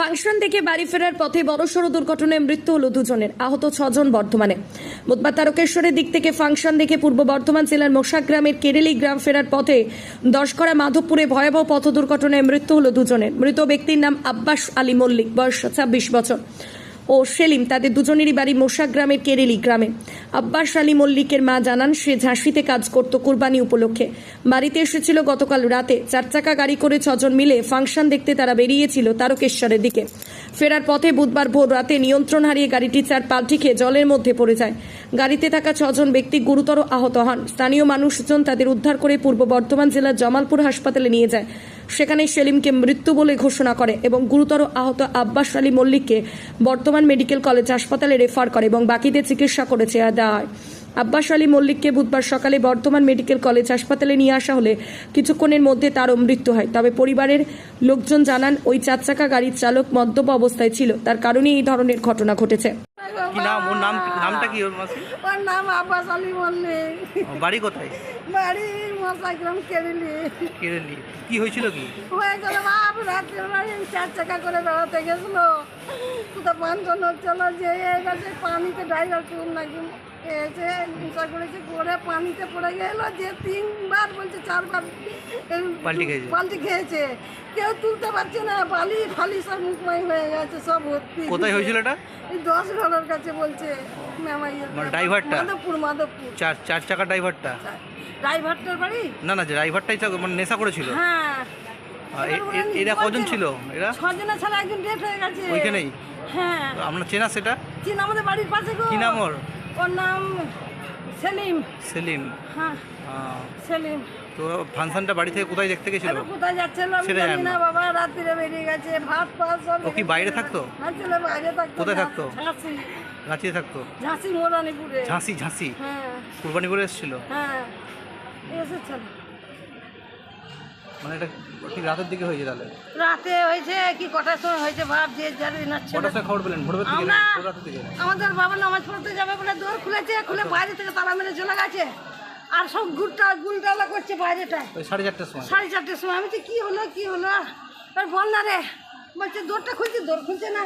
Function থেকে বাড়ি ফেরার পথে বড়সড় দুর্ঘটনায় মৃত্যু হলো দুজনের। আহত ছজন বর্ধমানে। বুধবার তারকেশ্বরের দিক থেকে ফাংশন দেখে পূর্ব বর্ধমান জেলার মোশা গ্রামের কেরেলি গ্রাম ফেরার পথে দশকরা মাধবপুরে ভয়াবহ পথ দুর্ঘটনায় মৃত্যু হলো দুজনের। মৃত ব্যক্তির নাম আব্বাস আলী মল্লিক, বয়স ছাব্বিশ বছর, ও সেলিম, তাদের দুজনেরই বাড়ি মোশা গ্রামের কেরেলি গ্রামে। আব্বাস আলী মল্লিকের মা জানান, সে ঝাঁসিতে কাজ করত কুরবানি উপলক্ষে। বাড়িতে এসেছিল গতকাল রাতে। চার চাকা গাড়ি করে ছজন মিলে ফাংশন দেখতে তারা বেরিয়েছিল তারকেশ্বরের দিকে। ফেরার পথে বুধবার ভোর রাতে নিয়ন্ত্রণ হারিয়ে গাড়িটি চার পাল্টি খেয়ে জলের মধ্যে পড়ে যায়। গাড়িতে থাকা ছজন ব্যক্তি গুরুতর আহত হন। স্থানীয় মানুষজন তাদের উদ্ধার করে পূর্ব বর্ধমান জেলার জমালপুর হাসপাতালে নিয়ে যায়। সেখানে সেলিমকে মৃত্যু বলে ঘোষণা করে এবং গুরুতর আহত আব্বাস আলী মল্লিককে বর্তমান মেডিকেল কলেজ হাসপাতালে রেফার করে এবং বাকিদের চিকিৎসা করেছে হয় আব্বাস আলী মল্লিককে বুধবার সকালে বর্তমান মেডিকেল কলেজ হাসপাতালে নিয়ে আসা হলে কিছুক্ষণের মধ্যে তারও মৃত্যু হয়। তবে পরিবারের লোকজন জানান, ওই চার চাকা গাড়ির চালক মদ্যপ অবস্থায় ছিল। তার কারণে এই ধরনের ঘটনা ঘটেছে। কি নাম? ওর নাম নামটা কি ওর মাসি? ওর নাম আব্বাস আলী। মল্লিক বাড়ি কোথায়? বাড়ি মশাগ্রাম কেরিলি। কেরেলি। কি হয়েছিল কি? হয়ে গেল বাপ রাত্রে বাড়ি চার চাকা করে বেড়াতে গেছিল। তো পাঁচজন হচ্ছিল যে এবারে পানিতে ড্রাইভার কেউ নাকি এসে নেশা করেছে করে পানিতে পড়ে গেল যে তিনবার বলছে চারবার পাল্টি খেয়েছে। কেউ তুলতে পারছে না বালি ফালি সব মুখমাই হয়ে গেছে সব ভর্তি। কোথায় হয়েছিল এটা? দশ ঘরের কাছে বলছে মানে ড্রাইভারটা? মাধবপুর মাধবপুর। চার চার চাকা ড্রাইভারটা? ড্রাইভারটার বাড়ি? না না ড্রাইভারটাই মানে নেশা করেছিল। হ্যাঁ। এরা কজন ছিল? এরা? ছজনের ছাড়া একজন ডেট হয়ে গেছে। ওইখানেই? হ্যাঁ। আমরা চেনা সেটা? চিন আমাদের বাড়ির পাশে কি নাম ওর? ওর নাম সেলিম। সেলিম? হ্যাঁ। সেলিম। তো ফাংশনটা বাড়ি থেকে কোথায় দেখতে গেছিল? কোথায় যাচ্ছিল আমি জানি না। বাবা রাত্রিরে বেরিয়ে গেছে ভাত পাত সব ও কি বাইরে থাকতো? হ্যাঁ ছেলে বাইরে থাকতো কোথায় থাকতো? ঝাঁসি। রাঁচিতে থাকতো? ঝাঁসি মোরানিপুরে। ঝাঁসি ঝাঁসি? হ্যাঁ। কুরবানিপুরে এসেছিল? হ্যাঁ এসেছিল। মানে এটা ঠিক রাতের দিকে হয়েছে তাহলে? রাতে হয়েছে কি কটার সময় হয়েছে ভাব যে যার এনার কটার সময় খবর পেলেন? ভোরবের দিকে রাতের দিকে? আমাদের বাবা নামাজ পড়তে যাবে বলে দৌড় খুলেছে খুলে বাইরে থেকে তালা মেরে চলে গেছে। আর সব গুলটা গুলটালা করছে বাইরেটায় ওই সাড়ে চারটের সময়? সাড়ে চারটের সময়। আমি তো কি হলো কি হলো? আর বল না রে। বলছে দৌড়টা খুলছে দৌড় খুলছে না।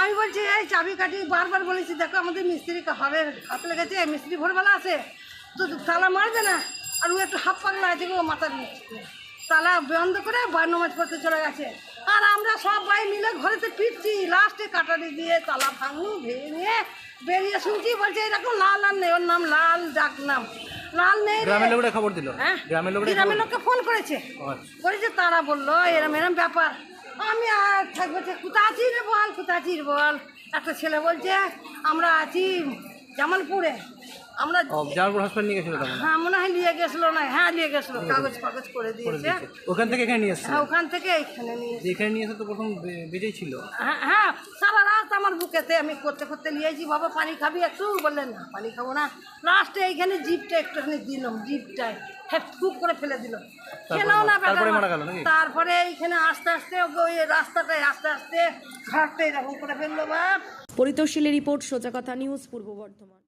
আমি বলছি এই চাবি কাটি বারবার বলেছি দেখো আমাদের মিস্ত্রি হবে হাত লেগেছে মিস্ত্রি ভোরবেলা আছে তো তালা মারবে না? আর ও একটু হাফ পাগলা আছে গো মাথার নিচে তালা বন্ধ করে বার নামাজ পড়তে চলে গেছে। আর আমরা সবাই মিলে ঘরেতে পিটছি লাস্টে কাটারি দিয়ে তালা ভাঙু ভেঙে বেরিয়ে শুনছি বলছে এরকম লাল আর নেই ওর নাম লাল ডাক নাম লাল নেই। গ্রামের লোকরা খবর দিল? হ্যাঁ? গ্রামের লোকরা গ্রামের লোককে ফোন করেছে। আচ্ছা। করেছে তারা বলল এরম এরম ব্যাপার। আমি আর থাকব যে কোথায় আছিস রে বল আছিস বল? একটা ছেলে বলছে আমরা আছি জামালপুরে। আমরা ও জামালপুর হাসপাতাল নিয়ে গেছিল তখন? হ্যাঁ মনে হয় নিয়ে গেছিল না। হ্যাঁ নিয়ে গেছিল। কাগজ ফাগজ করে দিয়েছে। ওখান থেকে এখানে নিয়ে এসছে হ্যাঁ ওখান থেকে এইখানে নিয়ে যে এখানে নিয়ে এসে তো প্রথম বে- ছিল। হ্যাঁ হ্যাঁ সারা রাত আমার বুকেতে আমি করতে করতে নিয়েছি বাবা পানি খাবি একটু? বললেন না পানি খাব না। লাস্টে এইখানে জিপটা একটুখানি দিলাম জিপটায় খুব করে ফেলে দিল। খেলেও না তারপরে এইখানে আস্তে আস্তে ওই রাস্তাটায় আস্তে আস্তে ঘাটটা এরকম করে ফেলল বাপ। পরিতোষীলের রিপোর্ট সোজা কথা নিউজ পূর্ব বর্ধমান।